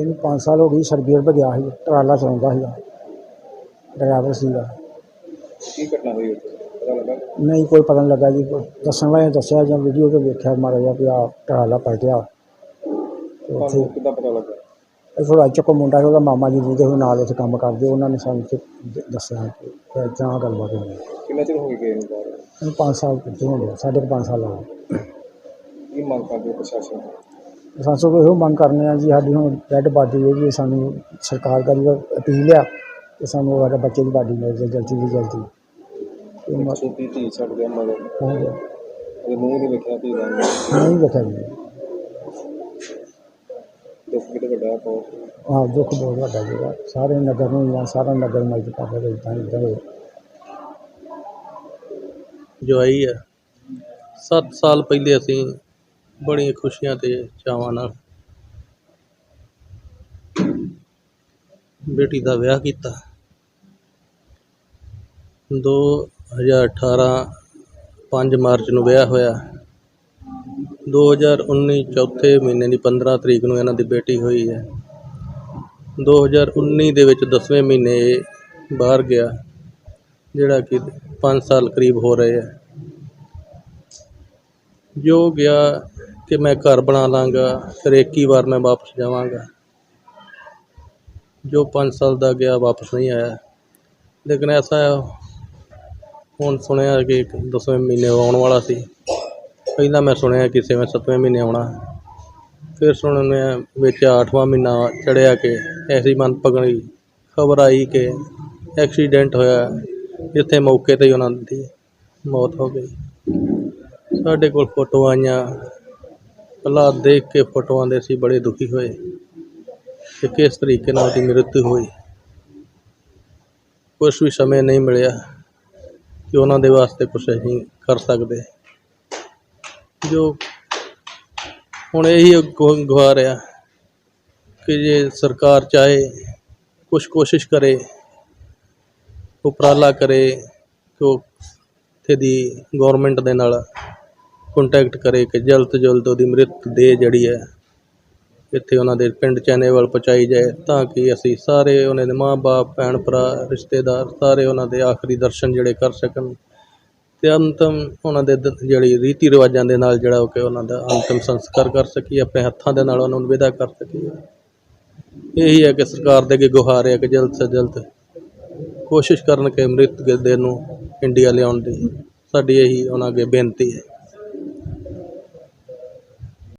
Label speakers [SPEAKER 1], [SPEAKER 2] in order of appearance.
[SPEAKER 1] ਇਹਨੂੰ 5 ਸਾਲ ਹੋ ਗਏ ਸਰਬੀਅਰ ਭਜਿਆ ਸੀ ਟਰਾਲਾ ਚਲਾਉਂਦਾ ਸੀਗਾ ਡਰਾਈਵਰ ਸੀਗਾ।
[SPEAKER 2] ਕੀ ਘਟਨਾ ਹੋਈ ਉੱਥੇ? ਪਤਾ ਲੱਗਾ?
[SPEAKER 1] ਨਹੀਂ ਕੋਈ ਪਤਾ ਨਹੀਂ ਲੱਗਾ ਜੀ ਦੱਸਣ ਵਾਲੇ ਨੇ ਦੱਸਿਆ ਜਾਂ ਵੀਡੀਓ ਤੇ ਵੇਖਿਆ ਮਾੜਾ ਜਿਹਾ ਵੀ ਆ ਟਰਾਲਾ ਪਲਟਿਆ। ਤੇ ਉੱਥੇ
[SPEAKER 2] ਤੁਹਾਨੂੰ ਕਿੱਦਾਂ ਪਤਾ ਲੱਗਾ?
[SPEAKER 1] ਇਹ ਥੋੜਾ ਚੁੱਕ ਮੁੰਡਾ ਸੀ, ਉਹਦਾ ਮਾਮਾ ਜੀ ਜਿਹਦੇ ਨਾਲ ਉੱਥੇ ਕੰਮ ਕਰਦੇ ਉਹਨਾਂ ਨੇ ਸਾਨੂੰ ਦ- ਦੱਸਿਆ ਕਿ ਆਹ ਗੱਲਬਾਤ ਹੋਈ।
[SPEAKER 2] ਕਿੰਨਾ ਚਿਰ ਹੋ ਗਿਆ ਇਹਨੂੰ ਬਾਹਰ?
[SPEAKER 1] ਇਹਨੂੰ 5 ਸਾਲ ਕਿੱਥੇ ਹੋ ਗਏ ਸਾਢੇ ਕੁ ਪੰਜ ਸਾਲ ਹੋ ਗਏ।
[SPEAKER 2] ਕੀ ਮੰਗ ਕਰਦੇ ਹੋ ਪ੍ਰਸ਼ਾਸਨ ਤੋਂ?
[SPEAKER 1] ਸਾਨੂੰ ਕੋਈ ਇਹੋ ਮੰਗ ਕਰਨੇ ਆ ਜੀ ਸਾਡੀ ਹੁਣ ਡੈਡ ਬਾਡੀ ਹੈ ਜੀ ਸਾਨੂੰ ਸਰਕਾਰ ਦਾ ਵੀ ਅਪੀਲ ਆ ਕਿ ਸਾਨੂੰ ਸਾਡੇ ਬੱਚੇ ਦੀ ਬਾਡੀ ਮਿਲ ਜਾਏ ਜਲਦੀ ਤੋਂ ਜਲਦੀ। ਇਹ ਮ-
[SPEAKER 2] ਛੋਟੀ ਧੀ ਛੱਡ ਗਿਆ ਮਗਰ।
[SPEAKER 1] ਹੋ
[SPEAKER 2] ਉਹਦੇ ਮੂੰਹ ਨਹੀਂ ਵੇਖਿਆ ਧੀ ਦਾ।
[SPEAKER 1] ਨਹੀਂ ਵੇਖਿਆ ਜੀ।
[SPEAKER 2] ਦੁੱਖ ਕਿਤੇ ਵੱਡਾ ਬਹੁਤ।
[SPEAKER 1] ਆਹ ਦੁੱਖ ਬਹੁਤ ਵੱਡਾ ਜਿਹੜਾ ਸਾਰੇ ਨਗਰ ਨੂੰ ਜਾਂ ਸਾਰਾ ਨਗਰ ਮਦਦ ਕਰ ਰਿਹਾ ਇਦਾਂ ਇਦਾਂ
[SPEAKER 3] ਜੋ ਆਈ ਹੈ 7 ਸਾਲ ਪਹਿਲੇ ਅਸੀਂ ਬੜੀਆਂ ਖੁਸ਼ੀਆਂ ਅਤੇ ਚਾਵਾਂ ਨਾਲ ਬੇਟੀ ਦਾ ਵਿਆਹ ਕੀਤਾ। 2018 5 ਮਾਰਚ ਨੂੰ ਵਿਆਹ ਹੋਇਆ। 2019 ਚੌਥੇ ਮਹੀਨੇ ਦੀ 15 ਤਰੀਕ ਨੂੰ ਇਹਨਾਂ ਦੀ ਬੇਟੀ ਹੋਈ ਹੈ। 2019 ਦੇ ਵਿੱਚ 10ਵੇਂ ਮਹੀਨੇ ਇਹ ਬਾਹਰ ਗਿਆ, ਜਿਹੜਾ ਕਿ 5 ਸਾਲ ਕਰੀਬ ਹੋ ਰਹੇ ਹੈ। ਜੋ ਗਿਆ ਕਿ ਮੈਂ ਘਰ ਬਣਾ ਲਾਂਗਾ ਫਿਰ ਇੱਕ ਹੀ ਵਾਰ ਮੈਂ ਵਾਪਸ ਜਾਵਾਂਗਾ। ਜੋ 5 ਸਾਲ ਦਾ ਗਿਆ ਵਾਪਸ ਨਹੀਂ ਆਇਆ। ਲੇਕਿਨ ਐਸਾ ਹੈ, ਹੁਣ ਸੁਣਿਆ ਕਿ ਇੱਕ ਦਸਵੇਂ ਮਹੀਨੇ ਆਉਣ ਵਾਲਾ ਸੀ। ਪਹਿਲਾਂ ਮੈਂ ਸੁਣਿਆ ਕਿ ਛੇਵੇਂ ਸੱਤਵੇਂ ਮਹੀਨੇ ਆਉਣਾ। ਫਿਰ ਸੁਣਿਆ ਵਿੱਚ 8ਵਾਂ ਮਹੀਨਾ ਚੜਿਆ ਕਿ ਐਸੀ ਮਨ ਪਗਣੀ ਖਬਰ ਆਈ ਕਿ ਐਕਸੀਡੈਂਟ ਹੋਇਆ ਜਿੱਥੇ ਮੌਕੇ ਤੇ ਹੀ ਉਹਨਾਂ ਦੀ ਮੌਤ ਹੋ ਗਈ। ਸਾਡੇ ਕੋਲ ਫੋਟੋਆਂ ਆਈਆਂ। ਹਾਲਾਤ ਦੇਖ ਕੇ ਫੋਟੋਆਂ ਦੇ ਅਸੀਂ ਬੜੇ ਦੁਖੀ ਹੋਏ ਕਿ ਕਿਸ ਤਰੀਕੇ ਨਾਲ ਉਹਦੀ ਮ੍ਰਿਤੂ ਹੋਈ। ਕੁਛ ਵੀ ਸਮੇਂ ਨਹੀਂ ਮਿਲਿਆ ਕਿ ਉਹਨਾਂ ਦੇ ਵਾਸਤੇ ਕੁਛ ਅਸੀਂ ਕਰ ਸਕਦੇ। ਜੋ ਹੁਣ ਇਹੀ ਗੁ- ਗੁਹਾਰ ਆ ਕਿ ਜੇ ਸਰਕਾਰ ਚਾਹੇ, ਕੁਛ ਕੋਸ਼ਿਸ਼ ਕਰੇ, ਉਪਰਾਲਾ ਕਰੇ ਕਿ ਉਹ ਇੱਥੇ ਦੀ ਗੌਰਮੈਂਟ ਦੇ ਨਾਲ ਕੰਟੈਕਟ ਕਰੇ ਕਿ ਜਲਦ ਤੋਂ ਜਲਦ ਉਹਦੀ ਮ੍ਰਿਤ ਦੇਹ ਜਿਹੜੀ ਹੈ, ਇੱਥੇ ਉਹਨਾਂ ਦੇ ਪਿੰਡ ਚੈਨੇਵਲ ਪਹੁੰਚਾਈ ਜਾਏ ਤਾਂ ਕਿ ਅਸੀਂ ਸਾਰੇ ਉਹਨਾਂ ਦੇ ਮਾਂ-ਬਾਪ ਭੈਣ ਭਰਾ, ਰਿਸ਼ਤੇਦਾਰ ਸਾਰੇ ਉਹਨਾਂ ਦੇ ਆਖਰੀ ਦਰਸ਼ਨ ਜਿਹੜੇ ਕਰ ਸਕਣ। ਤੇ ਅੰਤਮ ਉਹਨਾਂ ਦੇ ਦ- ਜਿਹੜੀ ਰੀਤੀ ਰਿਵਾਜਾਂ ਦੇ ਨਾਲ ਜਿਹੜਾ ਉਹ ਕਿ ਉਹਨਾਂ ਦਾ ਅੰਤਮ ਸੰਸਕਾਰ ਕਰ ਸਕੀਏ, ਆਪਣੇ ਹੱਥਾਂ ਦੇ ਨਾਲ ਉਹਨਾਂ ਨੂੰ ਵਿਦਾ ਕਰ ਸਕੀਏ। ਇਹੀ ਹੈ ਕਿ ਸਰਕਾਰ ਦੇ ਅੱਗੇ ਗੁਹਾਰ ਹੈ ਕਿ ਜਲਦ ਤੋਂ ਜਲਦ ਕੋਸ਼ਿਸ਼ ਕਰਨ ਕਿ ਮ੍ਰਿਤ ਦੇ ਨੂੰ ਇੰਡੀਆ ਲਿਆਉਣ ਦੀ। ਸਾਡੀ ਇਹੀ ਉਹਨਾਂ ਅੱਗੇ ਬੇਨਤੀ ਹੈ।